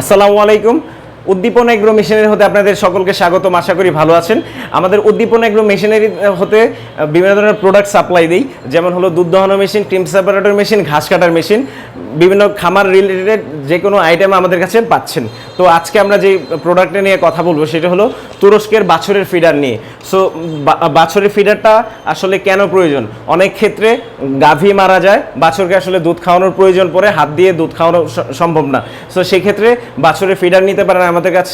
আসসালামু আলাইকুম। উদ্দীপন agro machinery হতে আপনাদের সকলকে স্বাগতম, আশা করি ভালো আছেন। আমাদের উদ্দীপন এগ্রো মেশিনারি হতে বিভিন্ন ধরনের প্রোডাক্ট সাপ্লাই দিই। যেমন হলো দুধ দহন মেশিন ক্রিম সেপারেটর মেশিন, ঘাস কাটার মেশিন, বিভিন্ন খামার রিলেটেড যে কোনো আইটেম আমাদের কাছে পাচ্ছেন। তো আজকে আমরা যে প্রোডাক্টটা নিয়ে কথা বলব সেটা হলো তুরস্কের বাছরের ফিডার নিয়ে। সো বাছরের ফিডারটা আসলে কেন প্রয়োজন? অনেক ক্ষেত্রে গাভী মারা যায়, বাছরকে আসলে দুধ খাওয়ানোর প্রয়োজন পড়ে, হাত দিয়ে দুধ খাওয়ানো সম্ভব না। সো সেক্ষেত্রে বাছরের ফিডার নিতে পারেন আমাদের কাছ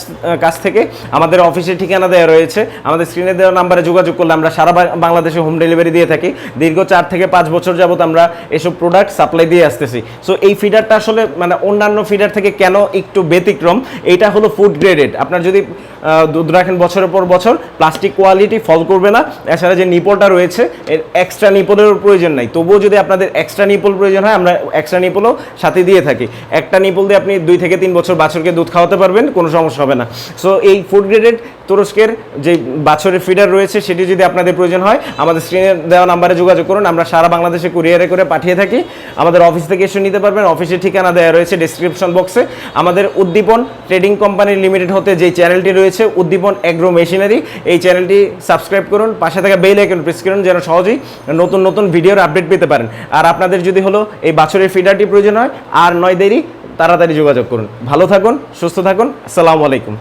কাছ থেকে। আমাদের অফিসের ঠিকানা দেওয়া রয়েছে। আমাদের স্ক্রিনে দেওয়া নাম্বারে যোগাযোগ করলে আমরা সারা বাংলাদেশে হোম ডেলিভারি দিয়ে থাকি। দীর্ঘ চার থেকে পাঁচ বছর যাবত আমরা এসব প্রোডাক্ট সাপ্লাই দিয়ে আসতেছি। সো এই ফিডারটা আসলে মানে অন্যান্য ফিডার থেকে কেন একটু ব্যতিক্রম? এইটা হলো ফুড গ্রেডেড আপনার যদি দুধ রাখেন বছরের পর বছর প্লাস্টিক কোয়ালিটি ফল করবে না। এছাড়া যে নিপলটা রয়েছে, এর এক্সট্রা নিপলের প্রয়োজন নাই। তবুও যদি আপনাদের এক্সট্রা নিপল প্রয়োজন হয়, আমরা এক্সট্রা নিপলও সাথে দিয়ে থাকি। একটা নিপল দিয়ে আপনি দুই থেকে তিন বছর বাছরকে দুধ খাওয়াতে পারবেন, কোনো সমস্যা হবে না। সো এই ফুড গ্রেডেড তুরস্কের যে বাছরের ফিডার রয়েছে, সেটি যদি আপনাদের প্রয়োজন হয়, আমাদের স্ক্রিনে দেওয়া নাম্বারে যোগাযোগ করুন, আমরা সারা বাংলাদেশে কুরিয়ারে করে পাঠিয়ে থাকি। আমাদের অফিস থেকে এসে নিতে পারবেন অফিসের ঠিকানা দেওয়া রয়েছে ডিসক্রিপশন বক্সে আমাদের উদ্দীপন ট্রেডিং কোম্পানি লিমিটেড হতে যে চ্যানেলটি রয়েছে, উদ্দীপন অ্যাগ্রো মেশিনারি এই চ্যানেলটি সাবস্ক্রাইব করুন, পাশে থাকা বেল আইকন প্রেস করুন, যেন সহজেই নতুন নতুন ভিডিওর আপডেট পেতে পারেন। আর আপনাদের যদি হলো এই বাছরের ফিডারটি প্রয়োজন হয়, আর নয় দেরি তাড়াতাড়ি যোগাযোগ করুন। ভালো থাকুন সুস্থ থাকুন আসসালামু আলাইকুম।